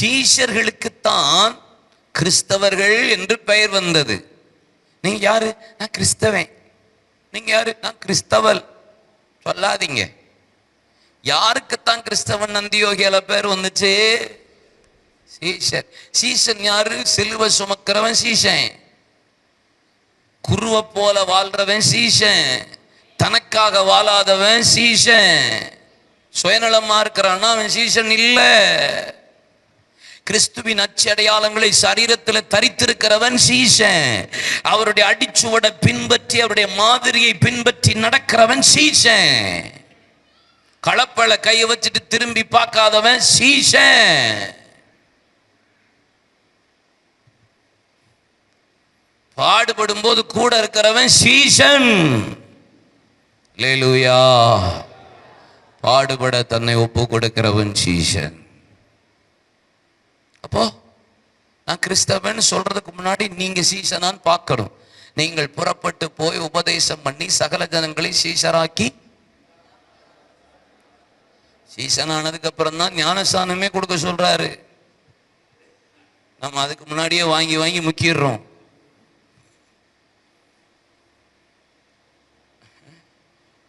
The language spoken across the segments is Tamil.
சீஷர்களுக்குத்தான் கிறிஸ்தவர்கள் என்று பெயர் வந்தது. நீங்க யாரு? நான் கிறிஸ்தவன். நீங்க யாரு? நான் கிறிஸ்தவல் சொல்லாதீங்க. யாருக்குத்தான் கிறிஸ்தவன் நந்தியோகியால பேர் வந்துச்சு? சீஷன் சீசன் யாரு? சிலுவை சுமக்கிறவன் சீசன் குருவை போல வாழ்றவன் சீசன் தனக்காக வாழாதவன் சீசன் சுயநலமா இருக்கிறான்னா அவன் சீசன் இல்லை. கிறிஸ்துவின் அச்சு அடையாளங்களை சரீரத்தில் தரித்திருக்கிறவன் சீசன். அவருடைய அடிச்சுவடை பின்பற்றி அவருடைய மாதிரியை பின்பற்றி நடக்கிறவன் சீசன். களப்பழ கையை வச்சுட்டு திரும்பி பார்க்காதவன் சீசன். பாடுபடும் போது கூட இருக்கிறவன் சீசன். லேலூயா பாடுபட தன்னை ஒப்பு கொடுக்கிறவன் சீசன். அப்போ நான் கிறிஸ்தவன் சொல்றதுக்கு முன்னாடி நீங்க சீசனான்னு பார்க்கணும். நீங்கள் புறப்பட்டு போய் உபதேசம் பண்ணி சகல ஜனங்களை சீசராக்கி சீசன் ஆனதுக்கு அப்புறம் தான் ஞானஸ்தானமே கொடுக்க சொல்றாரு. நம்ம அதுக்கு முன்னாடியே வாங்கி வாங்கி முக்கிடுறோம்.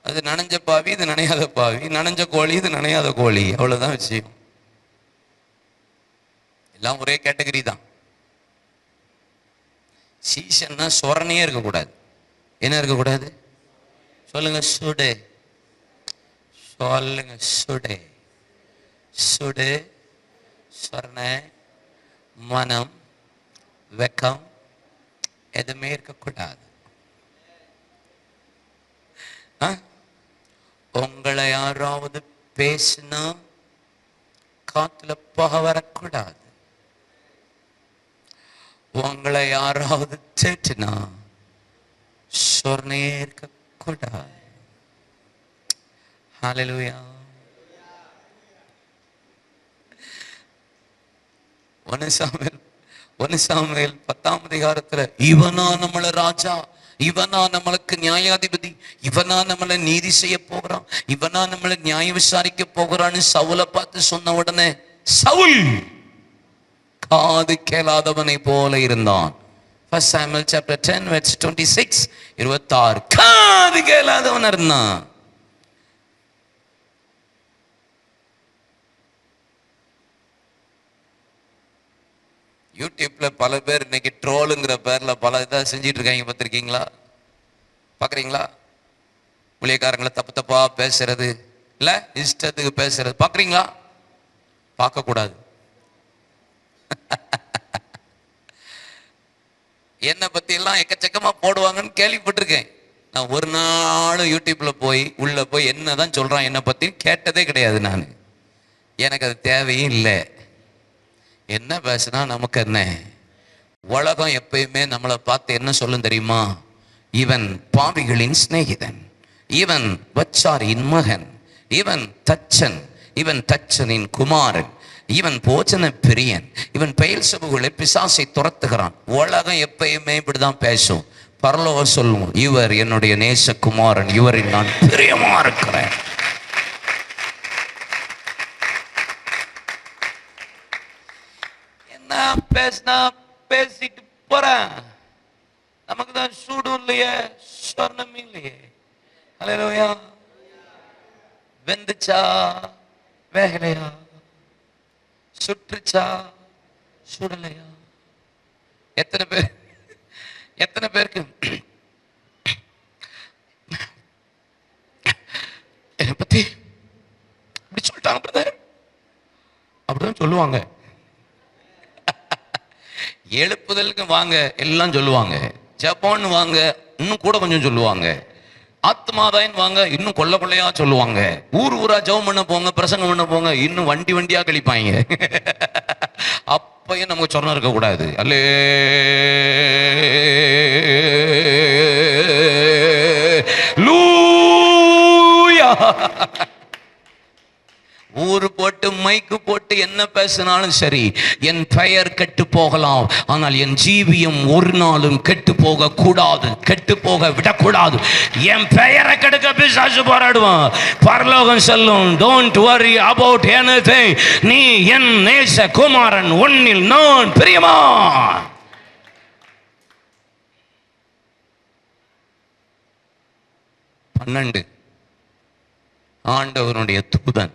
அது நனைஞ்ச பாவி இது நனையாத பாவி நனைஞ்ச கோழி இது நனையாத கோழி அவ்வளவுதான் விஷயம். எல்லாம் ஒரே கேட்டகரி தான். சீசன்னா சொரணையே இருக்கக்கூடாது. என்ன இருக்கக்கூடாது? சொல்லுங்க சுடு. சொல்லுங்க சுடு. சுடு சொரண மனம் வெக்கம் எதுவுமே இருக்கக்கூடாது. உங்களை யாராவது பேசினா காத்துல புகை வரக்கூடாது. உங்களை யாராவது திட்டினா சொர்ணே இருக்கக்கூடாது. ஹalleluya ஒன்னு சாமுவேல் ஒன்னு சாமுவேல் பத்தாம் அதிகாரத்துல இவனா நம்மள ராஜா இவனா நம்மளுக்கு நியாயாதிபதி இவனா நம்மளை நீதி செய்ய போகிறான் இவனா நம்மளை நியாயம் விசாரிக்க போகிறான்னு சவுலை பார்த்து சொன்ன உடனே சவுல் காது கேளாதவனை போல இருந்தான். First Samuel டென் 10 டுவெண்ட்டி 26 இருபத்தாறு. காது கேளாதவன் இருந்தான். யூடியூப்ல பல பேர் இன்னைக்கு ட்ரோலுங்கிற பேர்ல பல இதாக செஞ்சுட்டு இருக்காங்க பார்த்துருக்கீங்களா? பார்க்குறீங்களா? ஊழியக்காரங்களை தப்பு தப்பாக பேசுறது இல்லை இஷ்டத்துக்கு பேசுறது பார்க்குறீங்களா? பார்க்கக்கூடாது. என்னை பத்தி எல்லாம் எக்கச்சக்கமா போடுவாங்கன்னு கேள்விப்பட்டிருக்கேன். நான் ஒரு நாளும் யூடியூப்ல போய் உள்ள போய் என்னதான் சொல்றான் என்னை பத்தி கேட்டதே கிடையாது நான். எனக்கு அது தேவையும் இல்லை. என்ன பேசுனா நமக்கு என்ன? உலகம் எப்பயுமே நம்மளை பார்த்து என்ன சொல்லும் தெரியுமா? இவன் பாவிகளின் சிநேகிதன். இவன் வச்சாரின் மகன். இவன் தச்சன். இவன் தச்சனின் குமாரன் இவன் போச்சன பிரியன் இவன் பெயல் சபுகளை பிசாசை துரத்துகிறான். உலகம் எப்பயுமே இப்படிதான் பேசும். பரலோக சொல்லுவோம் இவர் என்னுடைய நேசகுமாரன் இவரில் நான் பிரியமா இருக்கிறேன். என்ன பேசினா பேசிட்டு போறேன். நமக்கு தான் சூடும் இல்லையே சொர்ணம் இல்லையே. அலையா வெந்துச்சா? வேகலையா சுற்றுச்சா? சுடலையா? எத்தனை பேர்? எத்தனை பேருக்கு? என்னை பத்தி இப்படி சொல்லிட்டாங்க பிரதர். அப்படிதான் சொல்லுவாங்க. எழுப்புதலுக்கு வாங்க எல்லாம் சொல்லுவாங்க. ஜப்பான் வாங்க இன்னும் கூட கொஞ்சம் சொல்லுவாங்க. ஆத்மாதான் வாங்க இன்னும் கொள்ள கொள்ளையா சொல்லுவாங்க. ஊர் ஊரா ஜெபம் பண்ண போங்க பிரசங்கம் பண்ண போங்க இன்னும் வண்டி வண்டியா கழிப்பாங்க. அப்பயும் நமக்கு சொன்ன இருக்க கூடாது அல்லே. லூயா. ஊர் போட்டு மைக்கு போட்டு என்ன பேசினாலும் சரி என் பெயர் கெட்டு போகலாம். ஆனால் என் ஜீவியம் ஒரு நாளும் கெட்டு போக கூடாது கெட்டு போக விடக்கூடாது. என் பெயரை கெடுக்க பிசாசு போராடுவான். பரலோகம் செல்லும். டோன்ட் வரி அபவுட் எனதிங் நீ என் நேச குமாரன் உன்னில் நான் பிரியமா பன்னெண்டு. ஆண்டவனுடைய தூதன்.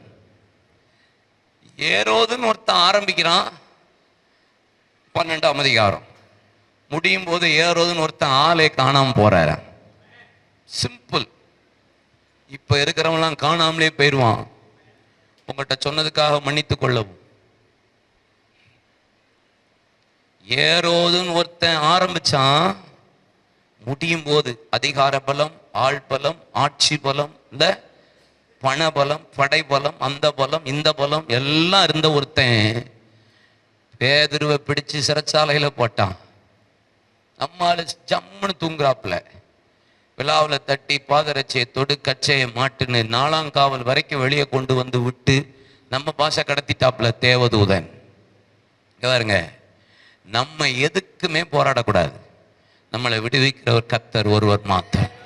ஏரோதுன்னு ஒருத்தன் ஆரம்பிக்கிறான். பன்னெண்டாம் அதிகாரம். முடியும் போது ஏரோதுன்னு ஒருத்தன் ஆளே காணாமல் போறாரு. சிம்பிள் இப்போ இருக்கிறவங்களாம் காணாமலே போயிடுவான் உங்கள்கிட்ட சொன்னதுக்காக மன்னித்து கொள்ளவும். ஏரோதுன்னு ஒருத்தன் ஆரம்பிச்சான். முடியும் போது அதிகார பலம் ஆள் பலம் ஆட்சி பலம் இந்த பணபலம் படைபலம் படை பலம் அந்த பலம் இந்த பலம் எல்லாம் இருந்த ஒருத்தன் பேதுருவை பிடிச்சு சிறைச்சாலையில் போட்டான். நம்மால ஜம்முன்னு தூங்குறாப்புல. விழாவில் தட்டி பாதரட்சியை தொடு கச்சையை மாட்டுன்னு நாலாங்காவல் வரைக்கும் வெளியே கொண்டு வந்து விட்டு நம்ம பாஷை கடத்திட்டாப்புல தேவதூதன். பாருங்க நம்ம எதுக்குமே போராடக்கூடாது. நம்மளை விடுவிக்கிற ஒரு கத்தர் ஒருவர் மாத்திரம்.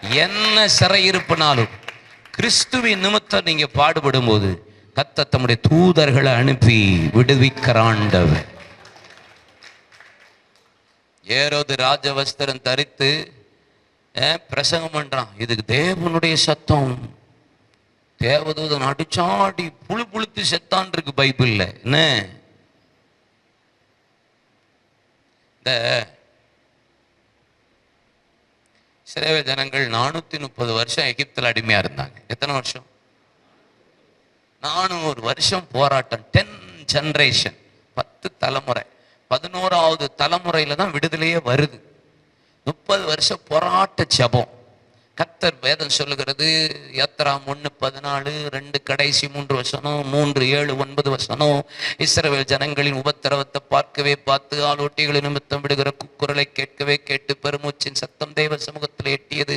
என்ன சிறையிருப்பினாலும் கிறிஸ்துவின் நிமித்தம் நீங்க பாடுபடும் போது கத்த தம்முடைய தூதர்களை அனுப்பி விடுவிக்கிறாண்டவர். ஏரோது ராஜவஸ்திரம் தரித்து பிரசங்கம் பண்றான். இதுக்கு தேவனுடைய சத்தம். தேவதூதன் அடிச்சாடி புழு புழுத்து செத்தான் இருக்கு பைபிள்ல. என்ன? இந்த இஸ்ரேல் ஜனங்கள் நானூத்தி முப்பது வருஷம் எகிப்தில் அடிமையா இருந்தாங்க. எத்தனை வருஷம்? நானூறு வருஷம் போராட்டம் டென் ஜென்ரேஷன் பத்து தலைமுறை. பதினோராவது தலைமுறையில தான் விடுதலையே வருது. முப்பது வருஷம் போராட்ட ஜபம். கத்தர் வேதம் சொல்லுகிறது யாத்திராம் ஒன்று பதினாலு ரெண்டு கடைசி மூன்று வசனம் மூன்று ஏழு ஒன்பது வசனம் இஸ்ரவேல் ஜனங்களின் உபத்திரவத்தை பார்க்கவே பார்த்து ஆளோட்டிகளை நிமித்தம் விடுகிற குக்குரலை கேட்கவே கேட்டு பெருமூச்சின் சத்தம் தேவ சமூகத்தில் எட்டியது.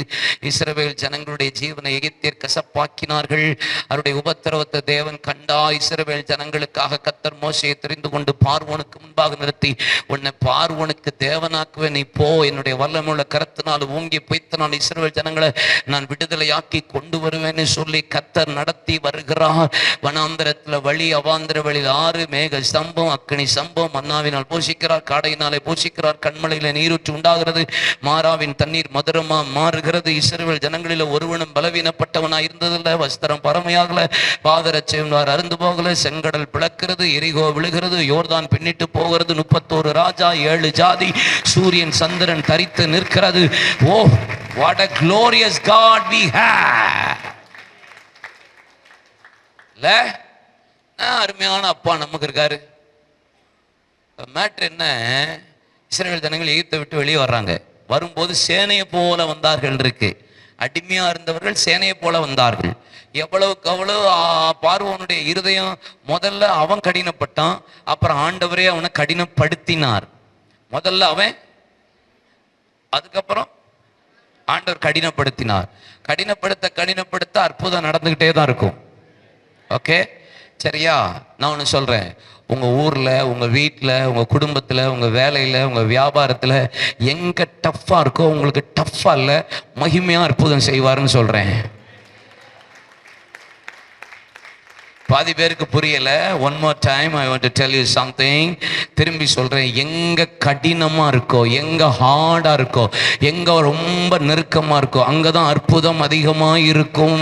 இஸ்ரவேல் ஜனங்களுடைய ஜீவனை எகிப்தியர் கசப்பாக்கினார்கள். அவருடைய உபத்திரவத்தை தேவன் கண்டா இஸ்ரவேல் ஜனங்களுக்காக கத்தர் மோசையை தெரிந்து கொண்டு பார்வோனுக்கு முன்பாக நிறுத்தி உன்னை பார்வோனுக்கு தேவனாக்குவே நீ போ என்னுடைய வல்லமுள்ள கரத்தினால் ஓங்கி பொய்த்தனால் இஸ்ரவேல் ஜனங்களை நான் விடுதலையாக்கி கொண்டு வருவேன்னு சொல்லி கத்தர் நடத்தி வருகிறார். வனாந்திரத்துல வழி அவாந்திர வழியில் ஆறு மேக சம்பம் அக்கினி சம்பம் மன்னாவினால் போஷிக்கிறார் காடையினாலே போஷிக்கிறார் கண்மலையில நீரூற்று உண்டாகிறது மாறாவின் தண்ணீர் மதுரமா மாறுகிறது. இஸ்ரவேல் ஜனங்களில ஒருவனும் பலவீனப்பட்டவனா இருந்ததில்லை வஸ்திரம் பரமையாகல பாதரட்சியம்வார் அருந்து போகல செங்கடல் பிளக்கிறது எரிகோ விழுகிறது யோர்தான் பின்னிட்டு போகிறது முப்பத்தோரு ராஜா ஏழு ஜாதி சூரியன் சந்திரன் தரித்து நிற்கிறது. ஓ what a glorious God we have. இல்ல ஆ, அருமையான அப்பா நமக்கு இருக்காரு. மேட்ரு என்ன? இஸ்ரேல் ஜனங்கள் எகிப்தை விட்டு வெளியே வர்றாங்க. வரும்போது சேனையை போல வந்தார்கள் இருக்கு. அடிமையா இருந்தவர்கள் சேனையை போல வந்தார்கள். எவ்வளவுக்கு அவ்வளவு பார்வனுடைய இருதயம் முதல்ல அவன் கடினப்பட்டான் அப்புறம் ஆண்டவரே அவனை கடினப்படுத்தினார். முதல்ல அவன் அதுக்கப்புறம் ஆண்டவர் கடினப்படுத்தினார். கடினப்படுத்த கடினப்படுத்த அற்புதம் நடந்துக்கிட்டே தான் இருக்கும். ஓகே சரியா? நான் ஒன்று சொல்கிறேன் உங்கள் ஊரில் உங்கள் வீட்டில் உங்கள் குடும்பத்தில் உங்கள் வேலையில் உங்கள் வியாபாரத்தில் எங்கே டஃப்பாக இருக்கோ உங்களுக்கு டஃப்பாக இல்லை மகிமையாக அற்புதம் செய்வாருன்னு சொல்கிறேன் பாதி பேருக்கு புரியல. One more time I want to tell you something திரும்பி சொல்றேன். எங்க கடினமா இருக்கோ எங்க ஹார்டா இருக்கோ எங்க ரொம்ப நெருக்கமா இருக்கோ அங்கதான் அற்புதம் அதிகமாக இருக்கும்